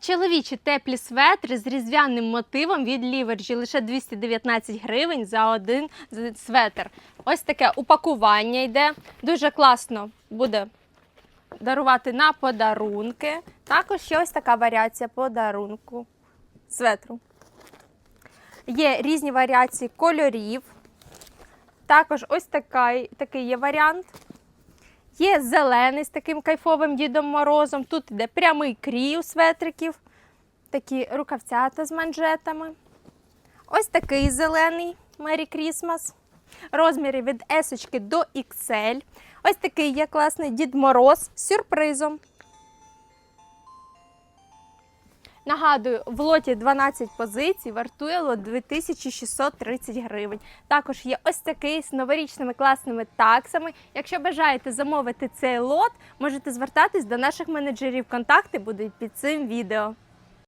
Чоловічі теплі светри з різдвяним мотивом від Ліверджі лише 219 гривень за один светр. Ось таке упакування йде. Дуже класно буде дарувати на подарунки. Також є ось така варіація подарунку светру. Є різні варіації кольорів. Також ось такий, такий є варіант. Є зелений з таким кайфовим Дідом Морозом. Тут йде прямий крій у светриків, такі рукавцята з манжетами. Ось такий зелений Merry Крісмас. Розміри від S до XL. Ось такий є класний Дід Мороз з сюрпризом. Нагадую, в лоті 12 позицій вартує лот 2630 гривень. Також є ось такий з новорічними класними таксами. Якщо бажаєте замовити цей лот, можете звертатись до наших менеджерів. Контакти будуть під цим відео.